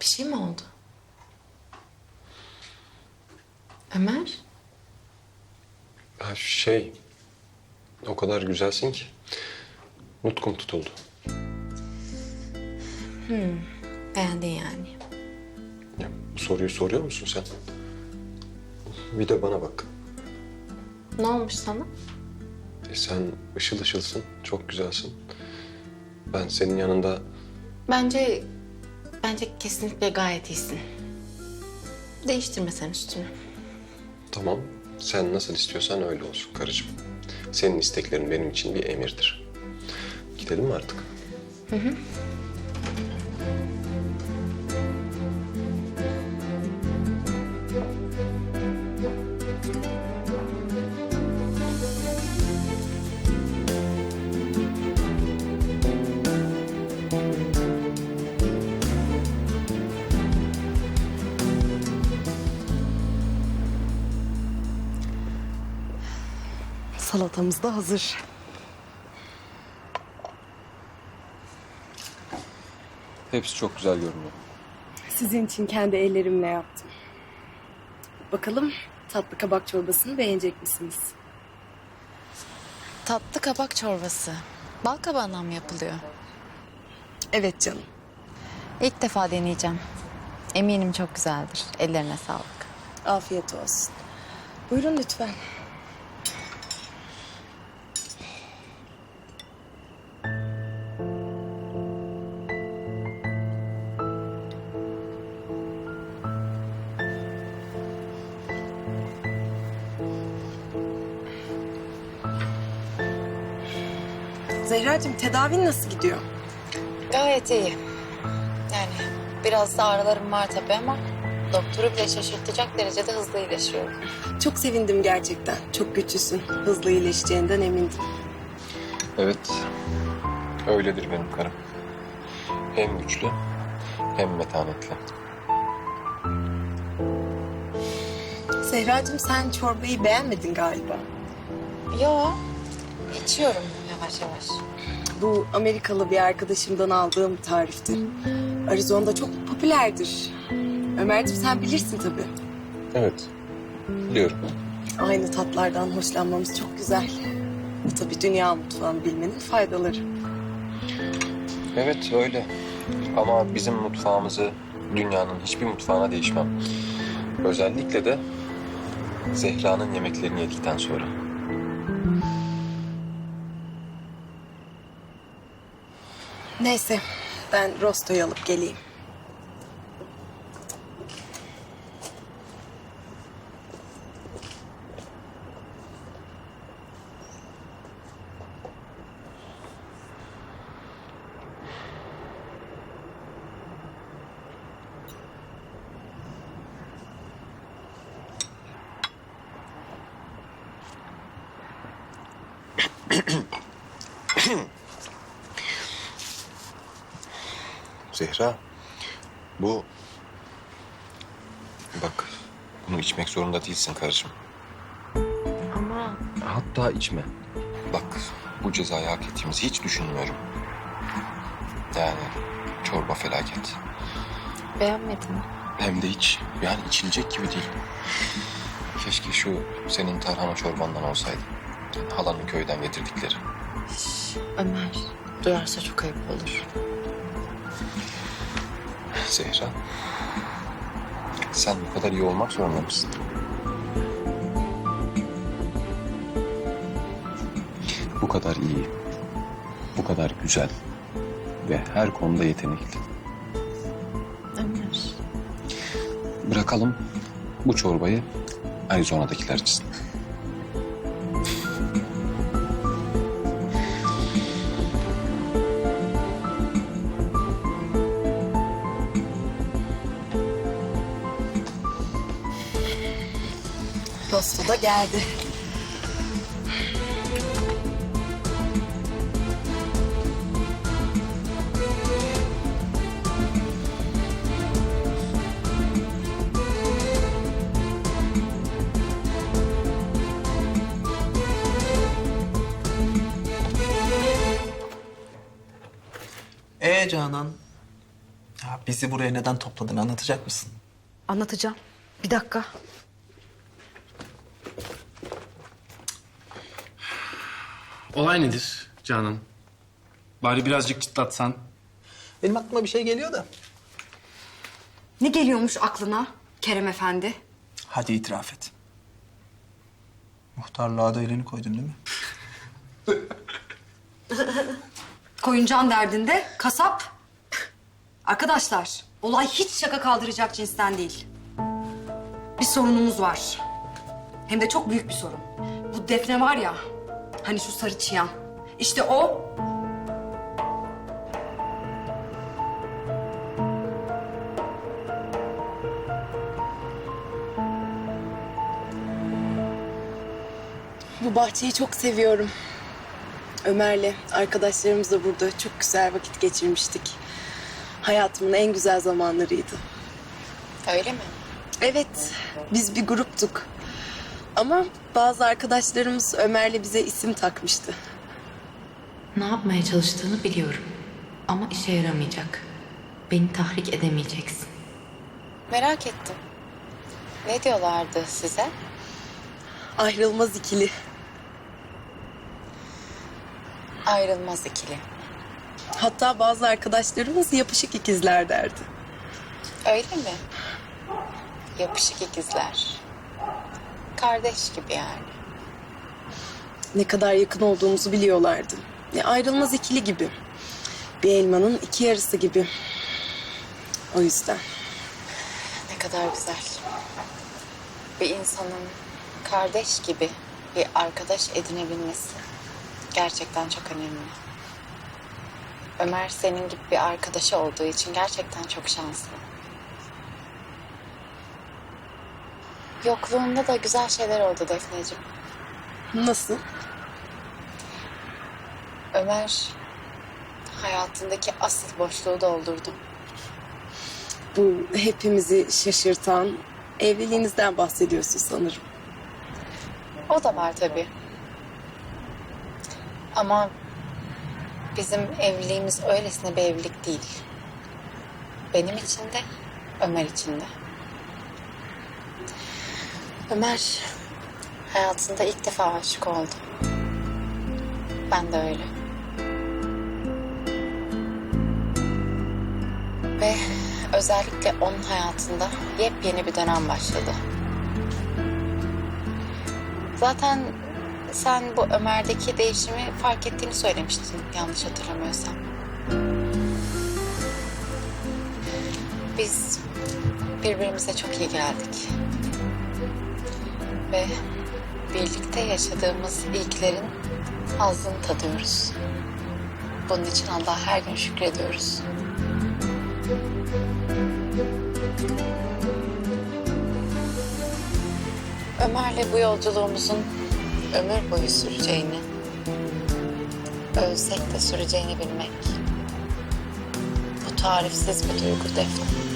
Bir şey mi oldu? Ömer? Ha şey, o kadar güzelsin ki nutkum tutuldu. Beğendin yani. Ya, bu soruyu soruyor musun sen? Bir de bana bak. Ne olmuş sana? E, sen ışıl ışılsın, çok güzelsin. Ben senin yanında Bence, bence kesinlikle gayet iyisin. Değiştirme sen üstünü. tamam, sen nasıl istiyorsan öyle olsun karıcığım. Senin isteklerin benim için bir emirdir. Gidelim mi artık? Salatamız da hazır. Hepsi çok güzel görünüyor. Sizin için kendi ellerimle yaptım. Bakalım tatlı kabak çorbasını beğenecek misiniz? Tatlı kabak çorbası. Bal kabağından mı yapılıyor? Evet canım. İlk defa deneyeceğim. Eminim çok güzeldir. Ellerine sağlık. Afiyet olsun. Buyurun lütfen. Zehracığım tedavin nasıl gidiyor? Gayet iyi. Yani biraz da ağrılarım var tabii ama doktoru bile şaşırtacak derecede hızlı iyileşiyorum. Çok sevindim gerçekten. Çok güçlüsün. Hızlı iyileşeceğinden emindim. Evet, öyledir benim karım. Hem güçlü hem metanetli. Zehracığım sen çorbayı beğenmedin galiba. Yo, içiyorum yavaş yavaş. Bu Amerikalı bir arkadaşımdan aldığım tariftir. Arizona'da çok popülerdir. Ömerciğim sen bilirsin tabii. Evet, biliyorum. Aynı tatlardan hoşlanmamız çok güzel. Bu tabii dünya mutfağını bilmenin faydaları. Evet öyle. Ama bizim mutfağımızı dünyanın hiçbir mutfağına değişmem. Özellikle de Zehra'nın yemeklerini yedikten sonra. Neyse ben rostoyu alıp geleyim. Zehra, bu... Bak, bunu içmek zorunda değilsin karıcığım. Ama Hatta içme. Bak, bu cezayı hak ettiğimizi hiç düşünmüyorum. Yani çorba felaket. beğenmedim. Hem de hiç, yani içilecek gibi değil. Keşke şu senin tarhana çorbandan olsaydı. Halanın köyden getirdikleri. Ömer, duyarsa çok ayıp olur. Zehra, sen bu kadar iyi olmak zorunda mısın? Bu kadar iyi, bu kadar güzel ve her konuda yetenekli. Ömer. Bırakalım bu çorbayı Arizona'dakiler içsin. Rosto da geldi. Ee Canan? Ya Ya bizi buraya neden topladın anlatacak mısın? Anlatacağım. Bir dakika. Olay nedir Canan? Bari birazcık çıtlatsan. Benim aklıma bir şey geliyor da. Ne geliyormuş aklına Kerem Efendi? Hadi itiraf et. Muhtarlığa da elini koydun değil mi? Koyuncan derdinde kasap. Arkadaşlar, olay hiç şaka kaldıracak cinsten değil. Bir sorunumuz var. Hem de çok büyük bir sorun. Bu Defne var ya, hani şu sarı çıyan. İşte o Bu bahçeyi çok seviyorum. Ömer'le arkadaşlarımız da burada çok güzel vakit geçirmiştik. Hayatımın en güzel zamanlarıydı. Öyle mi? Evet, biz bir gruptuk. Ama bazı arkadaşlarımız Ömer'le bize isim takmıştı. Ne yapmaya çalıştığını biliyorum. Ama işe yaramayacak. Beni tahrik edemeyeceksin. Merak ettim. Ne diyorlardı size? Ayrılmaz ikili. Ayrılmaz ikili. Hatta bazı arkadaşlarımız yapışık ikizler derdi. Öyle mi? Yapışık ikizler. Kardeş gibi yani. Ne kadar yakın olduğumuzu biliyorlardı. Ne ayrılmaz ikili gibi. Bir elmanın iki yarısı gibi. O yüzden. Ne kadar güzel. Bir insanın kardeş gibi bir arkadaş edinebilmesi gerçekten çok önemli. Ömer senin gibi bir arkadaşı olduğu için gerçekten çok şanslı. Yokluğunda da güzel şeyler oldu Defneciğim. Nasıl? Ömer hayatındaki asıl boşluğu doldurdu. Bu hepimizi şaşırtan evliliğinizden bahsediyorsun sanırım. O da var tabii. Ama bizim evliliğimiz öylesine bir evlilik değil. Benim için de, Ömer için de. Ömer hayatında ilk defa aşık oldu. Ben de öyle. Ve özellikle onun hayatında yepyeni bir dönem başladı. Zaten sen bu Ömer'deki değişimi fark ettiğini söylemiştin yanlış hatırlamıyorsam. Biz birbirimize çok iyi geldik. Ve birlikte yaşadığımız ilklerin hazzını tadıyoruz. Bunun için Allah'a her gün şükrediyoruz. Ömer'le bu yolculuğumuzun ömür boyu süreceğini, ölsek de süreceğini bilmek. Bu tarifsiz bir duygu Defne.